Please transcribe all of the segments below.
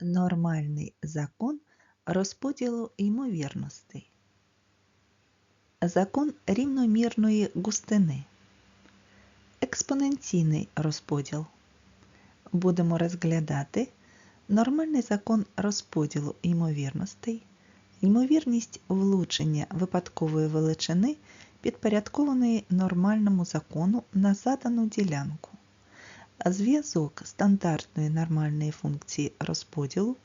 Нормальний закон розподілу ймовірностей. Закон рівномірної густини. Експоненційний розподіл. Будемо розглядати нормальний закон розподілу ймовірностей, ймовірність влучення випадкової величини, підпорядкованої нормальному закону на задану ділянку. Зв'язок стандартної нормальної функції розподілу,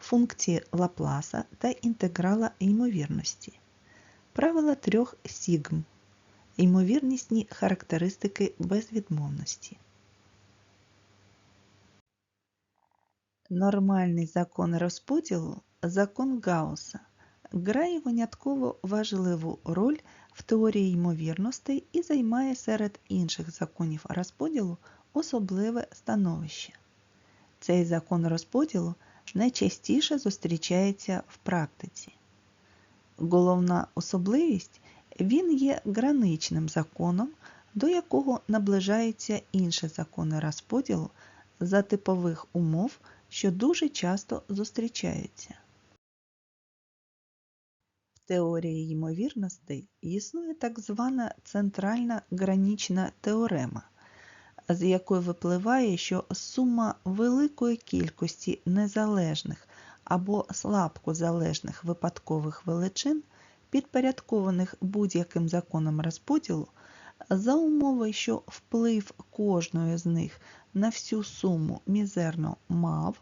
функції Лапласа та інтеграла ймовірності. Правила трьох сігм. Ймовірнісні характеристики безвідмовності. Нормальний закон розподілу закон Гаусса грає винятково важливу роль в теорії ймовірностей і займає серед інших законів розподілу особливе становище. Цей закон розподілу найчастіше зустрічається в практиці. Головна особливість він є граничним законом, до якого наближаються інші закони розподілу за типових умов, що дуже часто зустрічаються. В теорії ймовірностей існує так звана центральна гранічна теорема, з якої випливає, що сума великої кількості незалежних або слабкозалежних випадкових величин, підпорядкованих будь-яким законом розподілу, за умови, що вплив кожної з них на всю суму мізерно мав,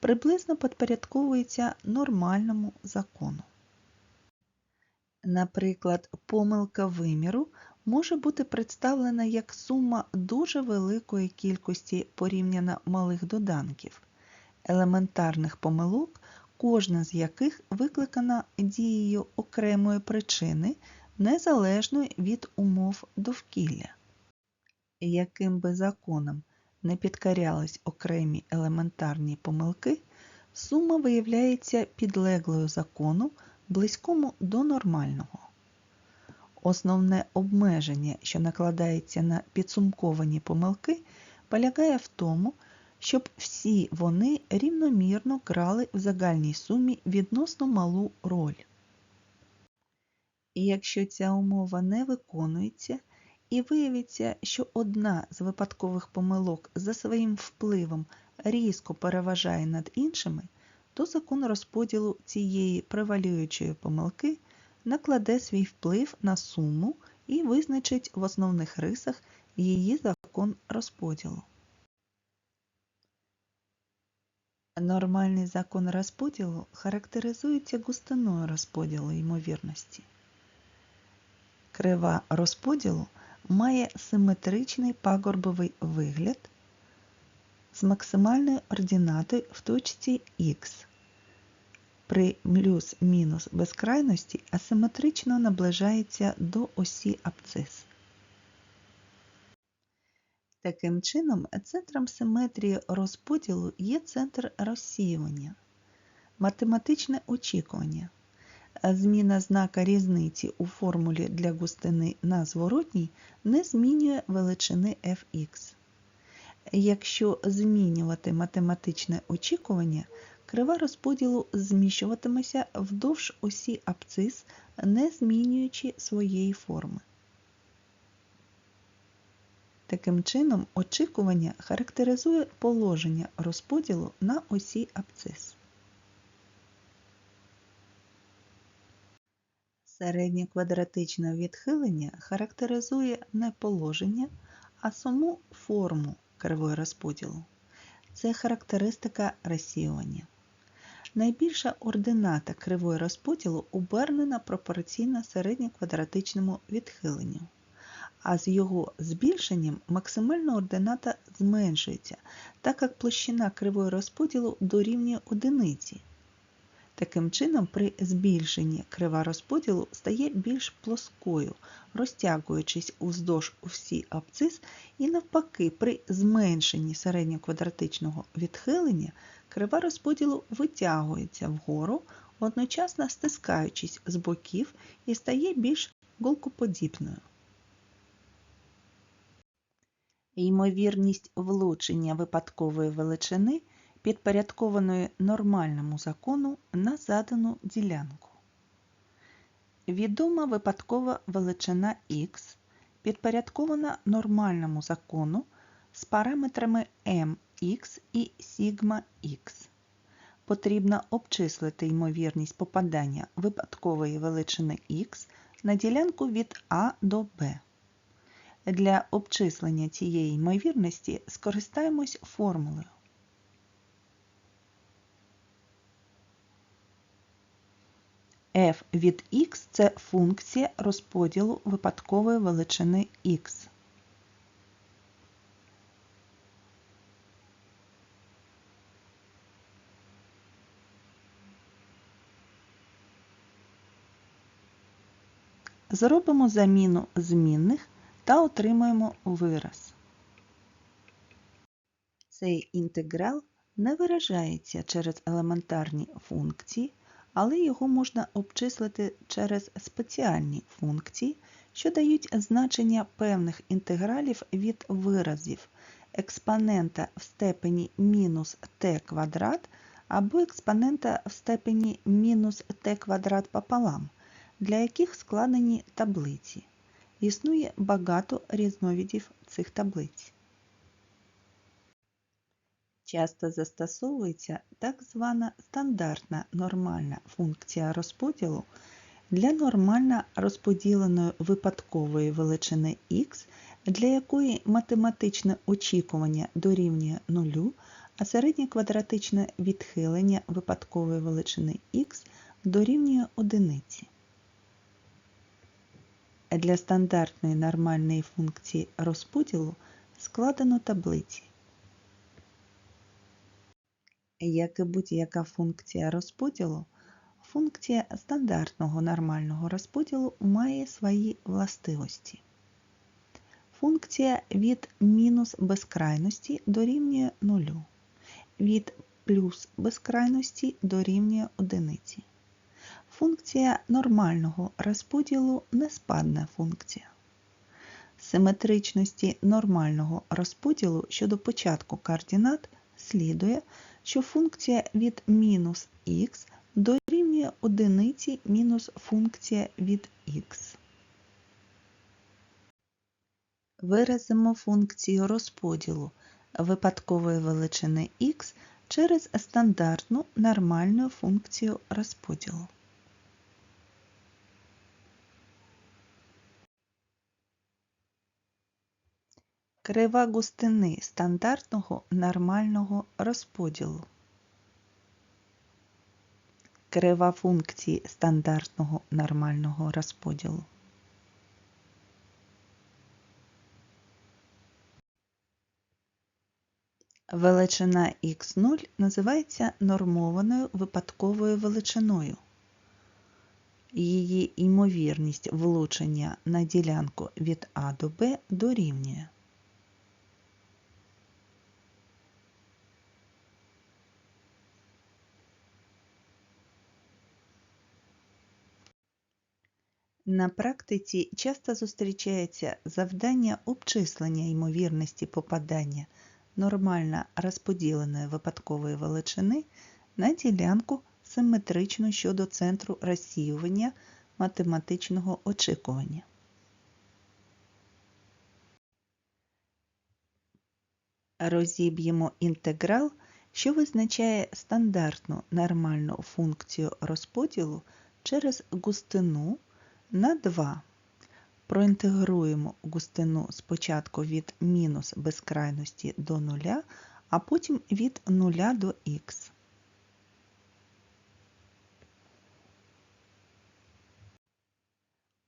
приблизно підпорядковується нормальному закону. Наприклад, помилка виміру може бути представлена як сума дуже великої кількості порівняно малих доданків, елементарних помилок, кожна з яких викликана дією окремої причини, незалежної від умов довкілля. Яким би законом не підкорялись окремі елементарні помилки, сума виявляється підлеглою закону, близькому до нормального. Основне обмеження, що накладається на підсумковані помилки, полягає в тому, щоб всі вони рівномірно грали в загальній сумі відносно малу роль. І якщо ця умова не виконується, і виявиться, що одна з випадкових помилок за своїм впливом різко переважає над іншими, то закон розподілу цієї превалюючої помилки накладе свій вплив на суму і визначить в основних рисах її закон розподілу. Нормальний закон розподілу характеризується густиною розподілу ймовірності. Крива розподілу має симетричний пагорбовий вигляд з максимальною ординатою в точці Х. При плюс-мінус безкрайності асиметрично наближається до осі абцис. Таким чином, центром симетрії розподілу є центр розсіювання, математичне очікування. Зміна знака різниці у формулі для густини на зворотній не змінює величини fx. Якщо змінювати математичне очікування, крива розподілу зміщуватиметься вдовж осі абцис, не змінюючи своєї форми. Таким чином, очікування характеризує положення розподілу на осі абцис. Середнє квадратичне відхилення характеризує не положення, а саму форму кривої розподілу. Це характеристика розсіювання. Найбільша ордината кривої розподілу обернена пропорційно середньоквадратичному відхиленню, а з його збільшенням максимальна ордината зменшується, так як площина кривої розподілу дорівнює одиниці. Таким чином, при збільшенні крива розподілу стає більш плоскою, розтягуючись уздовж усі абцис, і навпаки, при зменшенні середньоквадратичного відхилення крива розподілу витягується вгору, одночасно стискаючись з боків і стає більш голкоподібною. Ймовірність влучення випадкової величини підпорядкованої нормальному закону на задану ділянку. Відома випадкова величина х підпорядкована нормальному закону з параметрами mx і σx. Потрібно обчислити ймовірність попадання випадкової величини х на ділянку від А до Б. Для обчислення цієї ймовірності скористаємось формулою. f від x – це функція розподілу випадкової величини x. Зробимо заміну змінних та отримаємо вираз. Цей інтеграл не виражається через елементарні функції, але його можна обчислити через спеціальні функції, що дають значення певних інтегралів від виразів експонента в степені мінус t квадрат або експонента в степені мінус t квадрат пополам, для яких складені таблиці. Існує багато різновидів цих таблиць. Часто застосовується так звана стандартна нормальна функція розподілу для нормально розподіленої випадкової величини х, для якої математичне очікування дорівнює нулю, а середнє квадратичне відхилення випадкової величини х дорівнює одиниці. Для стандартної нормальної функції розподілу складено таблиці. Як і будь-яка функція розподілу, функція стандартного нормального розподілу має свої властивості. Функція від мінус безкрайності дорівнює нулю, від плюс безкрайності дорівнює одиниці. Функція нормального розподілу неспадна функція. Симетричності нормального розподілу щодо початку координат слідує, що функція від мінус х дорівнює одиниці мінус функція від х. Виразимо функцію розподілу випадкової величини х через стандартну нормальну функцію розподілу. Крива густини стандартного нормального розподілу. Крива функції стандартного нормального розподілу. Величина х0 називається нормованою випадковою величиною. Її ймовірність влучення на ділянку від А до Б дорівнює. На практиці часто зустрічається завдання обчислення ймовірності попадання нормально розподіленої випадкової величини на ділянку симетрично щодо центру розсіювання математичного очікування. Розіб'ємо інтеграл, що визначає стандартну нормальну функцію розподілу через густину на 2. Проінтегруємо густину спочатку від мінус безкрайності до нуля, а потім від 0 до х.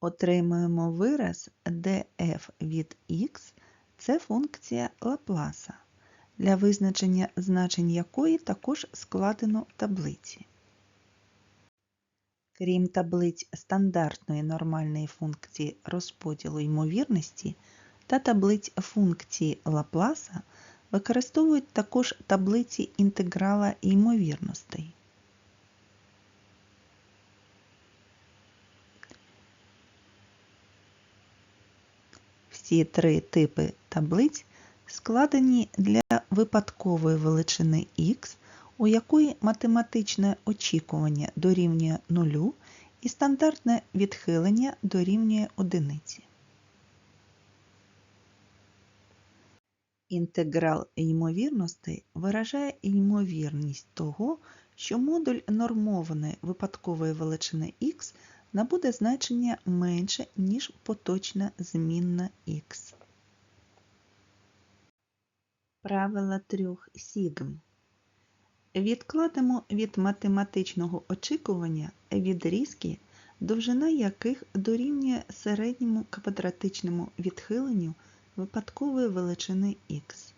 Отримуємо вираз df від x це функція Лапласа, для визначення значень якої також складено таблиці. Крім таблиць стандартної нормальної функції розподілу ймовірності та таблиць функції Лапласа, використовують також таблиці інтеграла ймовірностей. Всі три типи таблиць складені для випадкової величини х у якої математичне очікування дорівнює нулю і стандартне відхилення дорівнює одиниці. Інтеграл ймовірностей виражає ймовірність того, що модуль нормованої випадкової величини х набуде значення менше, ніж поточна змінна х. Правила трьох сігм. Відкладемо від математичного очікування відрізки, довжина яких дорівнює середньому квадратичному відхиленню випадкової величини х.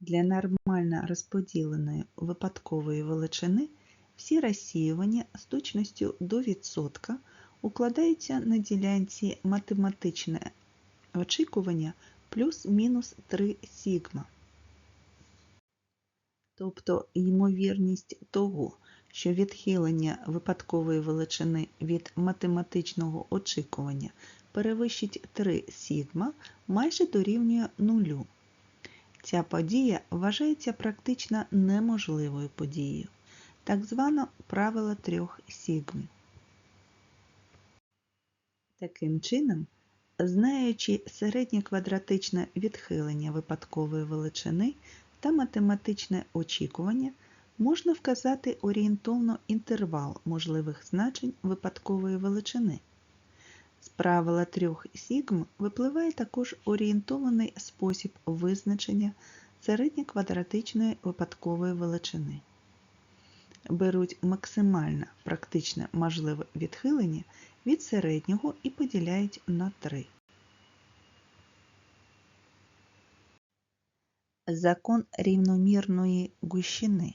Для нормально розподіленої випадкової величини всі розсіювання з точністю до відсотка укладаються на ділянці математичне очікування плюс-мінус 3 сігма. Тобто ймовірність того, що відхилення випадкової величини від математичного очікування перевищить 3 сігма, майже дорівнює нулю. Ця подія вважається практично неможливою подією, так зване правило трьох сігм. Таким чином, знаючи середнє квадратичне відхилення випадкової величини та математичне очікування, можна вказати орієнтовно інтервал можливих значень випадкової величини. З правила трьох сігм випливає також орієнтований спосіб визначення середньоквадратичної випадкової величини. Беруть максимально практичне можливе відхилення від середнього і поділяють на 3. Закон рівномірної гущини.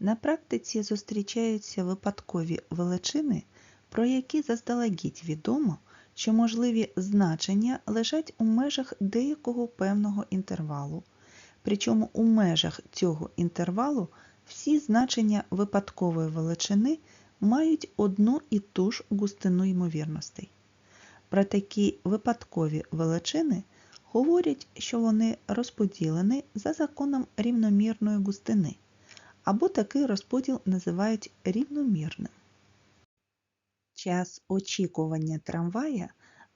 На практиці зустрічаються випадкові величини, про які заздалегідь відомо, що можливі значення лежать у межах деякого певного інтервалу, причому у межах цього інтервалу всі значення випадкової величини мають одну і ту ж густину ймовірностей. Про такі випадкові величини говорять, що вони розподілені за законом рівномірної густини, або такий розподіл називають рівномірним. Час очікування трамвая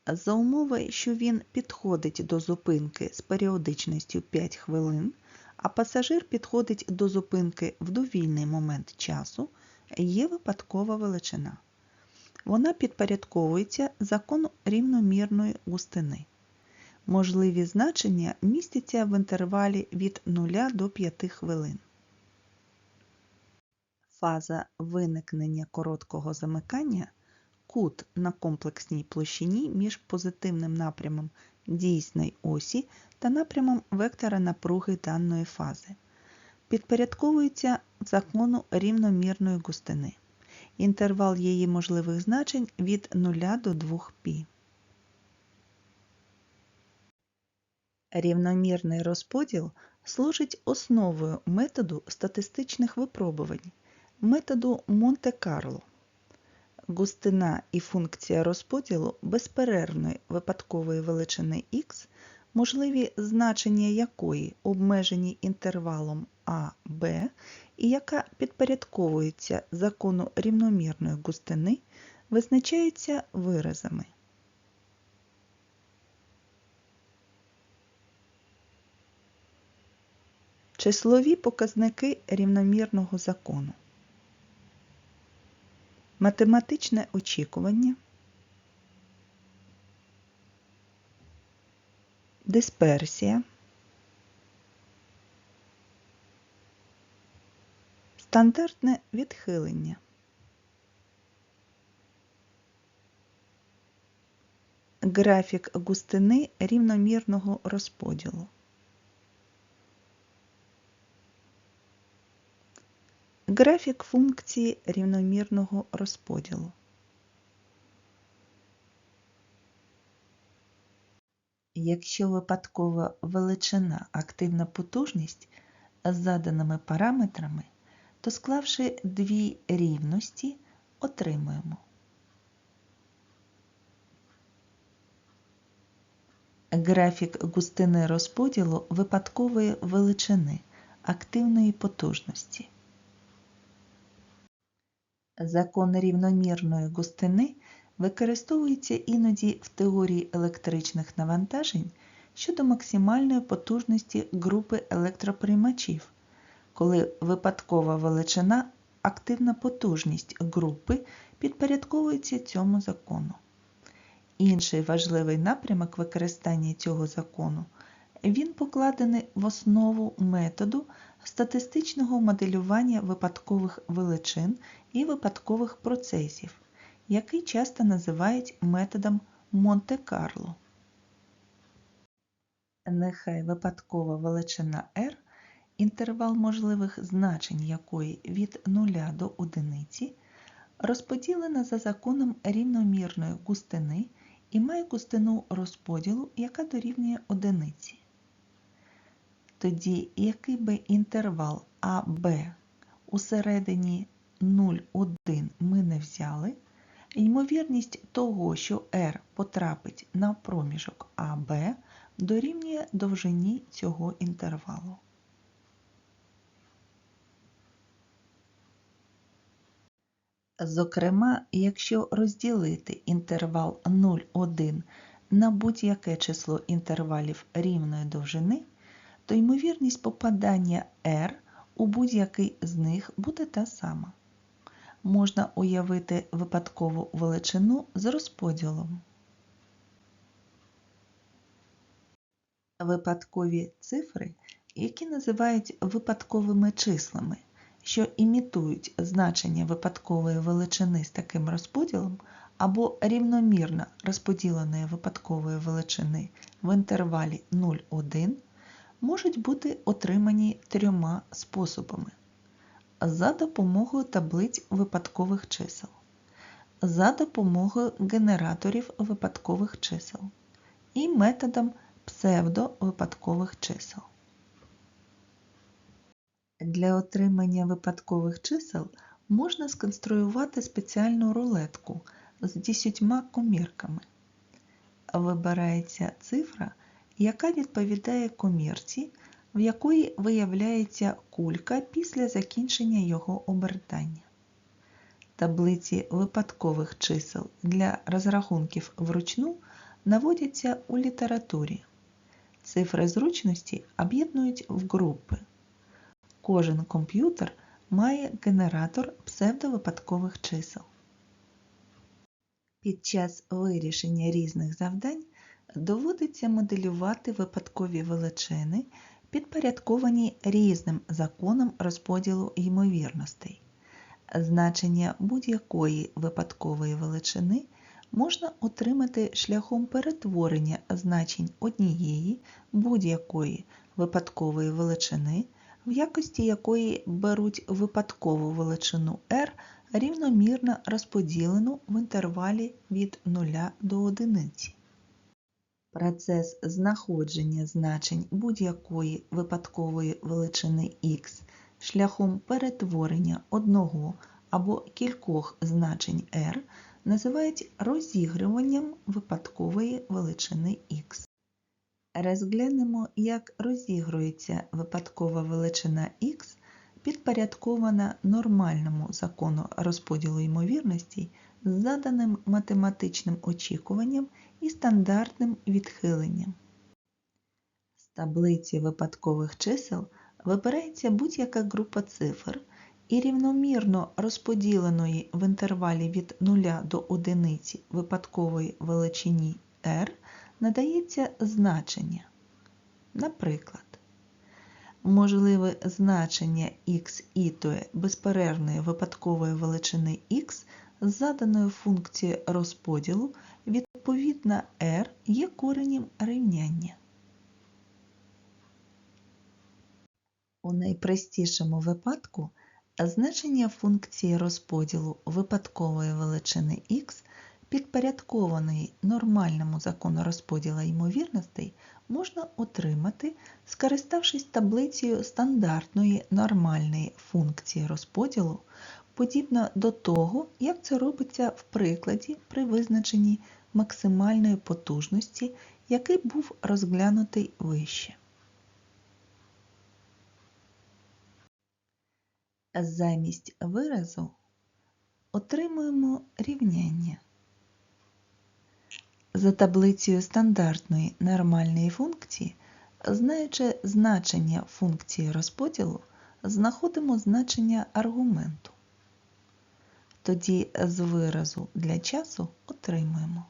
за умови, що він підходить до зупинки з періодичністю 5 хвилин, а пасажир підходить до зупинки в довільний момент часу, є випадкова величина. Вона підпорядковується закону рівномірної густини. Можливі значення містяться в інтервалі від 0 до 5 хвилин. Фаза виникнення короткого замикання кут на комплексній площині між позитивним напрямом дійсної осі та напрямом вектора напруги даної фази. Підпорядковується закону рівномірної густини. Інтервал її можливих значень від 0 до 2 Рівномірний розподіл служить основою методу статистичних випробувань, методу Монте-Карло. Густина і функція розподілу безперервної випадкової величини х, можливі значення якої обмежені інтервалом А, Б і яка підпорядковується закону рівномірної густини, визначаються виразами. Числові показники рівномірного закону. Математичне очікування, дисперсія, стандартне відхилення. Графік густини рівномірного розподілу. Графік функції рівномірного розподілу. Якщо випадкова величина активна потужність з заданими параметрами, то склавши дві рівності, отримуємо Графік густини розподілу випадкової величини активної потужності. Закон рівномірної густини використовується іноді в теорії електричних навантажень щодо максимальної потужності групи електроприймачів, коли випадкова величина активна потужність групи підпорядковується цьому закону. Інший важливий напрямок використання цього закону він покладений в основу методу статистичного моделювання випадкових величин і випадкових процесів, який часто називають методом Монте-Карло. Нехай випадкова величина R, інтервал можливих значень якої від 0 до 1, розподілена за законом рівномірної густини і має густину розподілу, яка дорівнює одиниці. Тоді який би інтервал АБ усередині 0,1 ми не взяли, ймовірність того, що R потрапить на проміжок АБ дорівнює довжині цього інтервалу. Зокрема, якщо розділити інтервал 0,1 на будь-яке число інтервалів рівної довжини, то ймовірність попадання R у будь-який з них буде та сама. Можна уявити випадкову величину з розподілом. Випадкові цифри, які називають випадковими числами, що імітують значення випадкової величини з таким розподілом, або рівномірно розподіленої випадкової величини в інтервалі 0,1, можуть бути отримані трьома способами. За допомогою таблиць випадкових чисел, за допомогою генераторів випадкових чисел і методом псевдовипадкових чисел. Для отримання випадкових чисел можна сконструювати спеціальну рулетку з 10 комірками. Вибирається цифра, яка відповідає комірці, в якої виявляється кулька після закінчення його обертання. Таблиці випадкових чисел для розрахунків вручну наводяться у літературі. Цифри зручності об'єднують в групи. Кожен комп'ютер має генератор псевдовипадкових чисел. Під час вирішення різних завдань доводиться моделювати випадкові величини, підпорядковані різним законам розподілу ймовірностей. Значення будь-якої випадкової величини можна отримати шляхом перетворення значень однієї будь-якої випадкової величини, в якості якої беруть випадкову величину r рівномірно розподілену в інтервалі від 0 до 1. Процес знаходження значень будь-якої випадкової величини x шляхом перетворення одного або кількох значень r називають розігруванням випадкової величини x. Розглянемо, як розігрується випадкова величина x, підпорядкована нормальному закону розподілу ймовірностей з заданим математичним очікуванням і стандартним відхиленням. З таблиці випадкових чисел вибирається будь-яка група цифр і рівномірно розподіленої в інтервалі від 0 до 1 випадкової величині r надається значення. Наприклад, можливе значення x ітої безперервної випадкової величини x з заданою функцією розподілу відповідна r є коренем рівняння. У найпростішому випадку значення функції розподілу випадкової величини x підпорядкованої нормальному закону розподілу ймовірностей можна отримати, скориставшись таблицею стандартної нормальної функції розподілу, подібно до того, як це робиться в прикладі при визначенні максимальної потужності, який був розглянутий вище. Замість виразу отримуємо рівняння. За таблицею стандартної нормальної функції, знаючи значення функції розподілу, знаходимо значення аргументу. Тоді з виразу для часу отримуємо.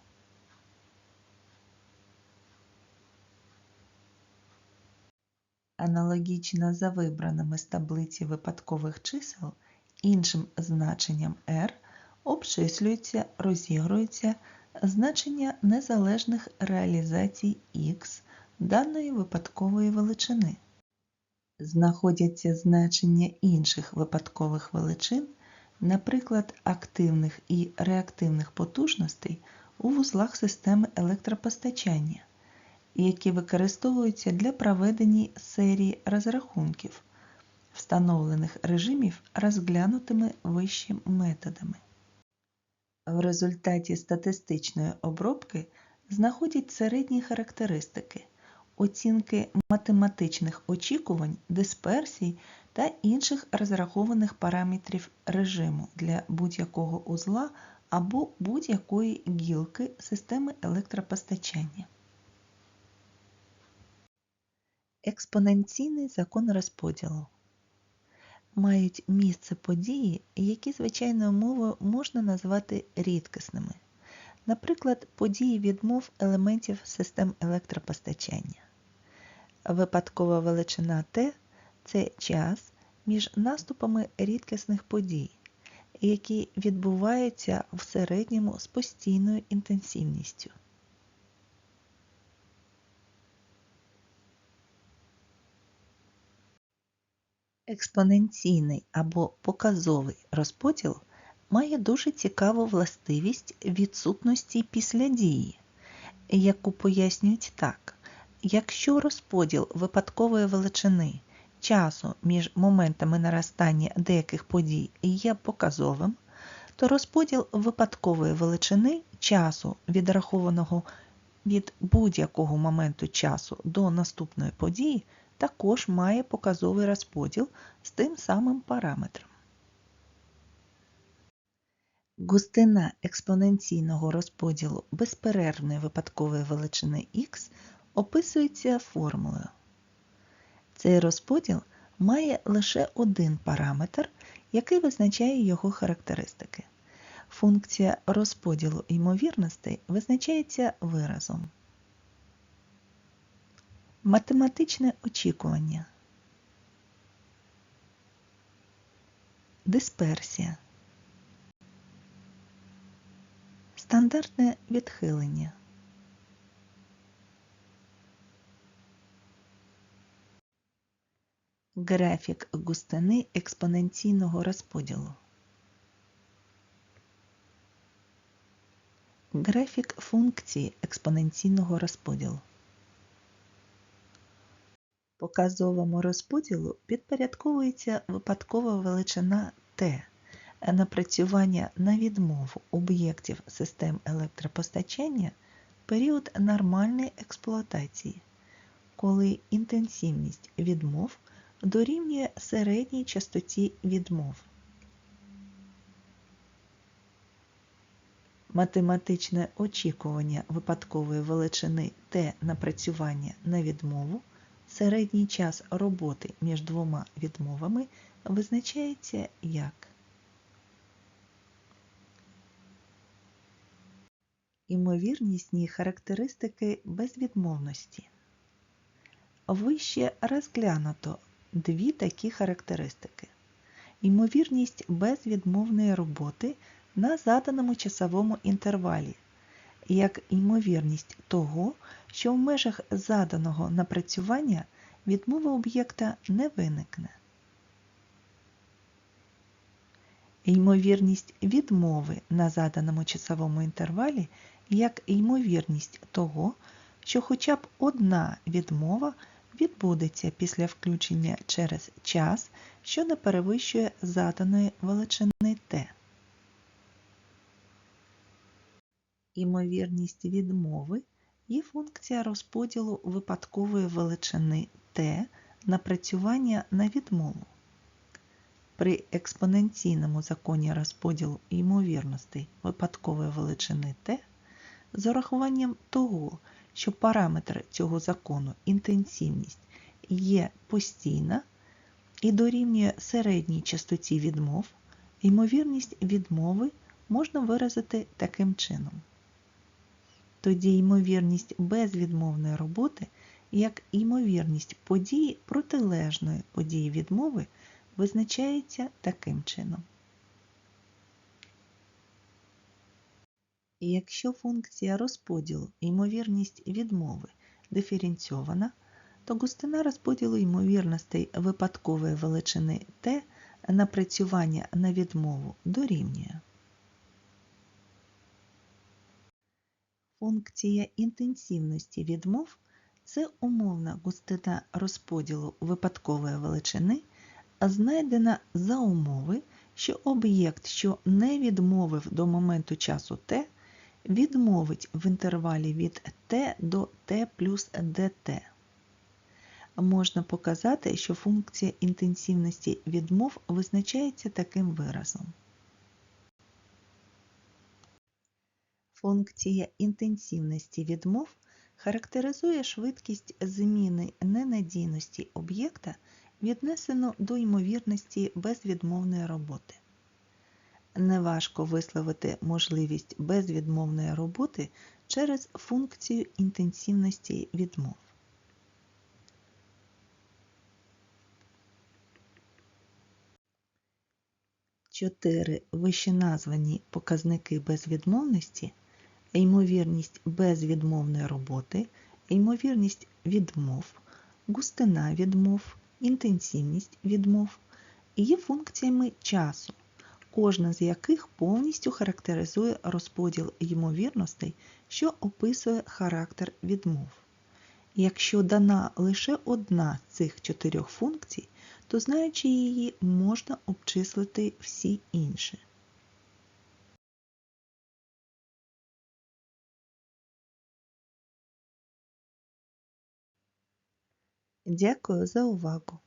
Аналогічно за вибраними з таблиці випадкових чисел іншим значенням r обчислюється, розігрується значення незалежних реалізацій x даної випадкової величини. Знаходяться значення інших випадкових величин, наприклад, активних і реактивних потужностей у вузлах системи електропостачання, які використовуються для проведення серії розрахунків, встановлених режимів розглянутими вище методами. В результаті статистичної обробки знаходять середні характеристики, оцінки математичних очікувань, дисперсій та інших розрахованих параметрів режиму для будь-якого узла або будь-якої гілки системи електропостачання. Експоненційний закон розподілу мають місце події, які звичайною мовою можна назвати рідкісними, наприклад, події відмов елементів систем електропостачання. Випадкова величина Т це час між наступами рідкісних подій, які відбуваються в середньому з постійною інтенсивністю. Експоненційний або показовий розподіл має дуже цікаву властивість відсутності після дії, яку пояснюють так. Якщо розподіл випадкової величини часу між моментами наростання деяких подій є показовим, то розподіл випадкової величини часу, відрахованого від будь-якого моменту часу до наступної події, також має показовий розподіл з тим самим параметром. Густина експоненційного розподілу безперервної випадкової величини х описується формулою. Цей розподіл має лише один параметр, який визначає його характеристики. Функція розподілу ймовірностей визначається виразом. Математичне очікування. Дисперсія. Стандартне відхилення. Графік густини експоненційного розподілу. Графік функції експоненційного розподілу. Показовому розподілу підпорядковується випадкова величина t, напрацювання на відмову об'єктів систем електропостачання період нормальної експлуатації, коли інтенсивність відмов дорівнює середній частоті відмов. Математичне очікування випадкової величини t напрацювання на відмову середній час роботи між двома відмовами визначається як імовірнісні характеристики безвідмовності. Вище розглянуто дві такі характеристики. Ймовірність безвідмовної роботи на заданому часовому інтервалі, як ймовірність того, що в межах заданого напрацювання відмова об'єкта не виникне. Ймовірність відмови на заданому часовому інтервалі як ймовірність того, що хоча б одна відмова відбудеться після включення через час, що не перевищує заданої величини t. Імовірність відмови є функція розподілу випадкової величини t напрацювання на відмову. При експоненційному законі розподілу ймовірностей випадкової величини t з урахуванням того, що параметр цього закону інтенсивність є постійна і дорівнює середній частоті відмов, ймовірність відмови можна виразити таким чином. Тоді ймовірність безвідмовної роботи як ймовірність події протилежної події відмови визначається таким чином. Якщо функція розподілу ймовірність відмови диференційована, то густина розподілу ймовірностей випадкової величини t напрацювання на відмову дорівнює. Функція інтенсивності відмов це умовна густина розподілу випадкової величини, знайдена за умови, що об'єкт, що не відмовив до моменту часу t, відмовить в інтервалі від t до t плюс dt. Можна показати, що функція інтенсивності відмов визначається таким виразом. Функція інтенсивності відмов характеризує швидкість зміни ненадійності об'єкта віднесено до ймовірності безвідмовної роботи. Неважко висловити можливість безвідмовної роботи через функцію інтенсивності відмов. Чотири вищеназвані показники безвідмовності ймовірність безвідмовної роботи, ймовірність відмов, густина відмов, інтенсивність відмов є функціями часу, кожна з яких повністю характеризує розподіл ймовірностей, що описує характер відмов. Якщо дана лише одна з цих чотирьох функцій, то знаючи її, можна обчислити всі інші. Дякую за увагу!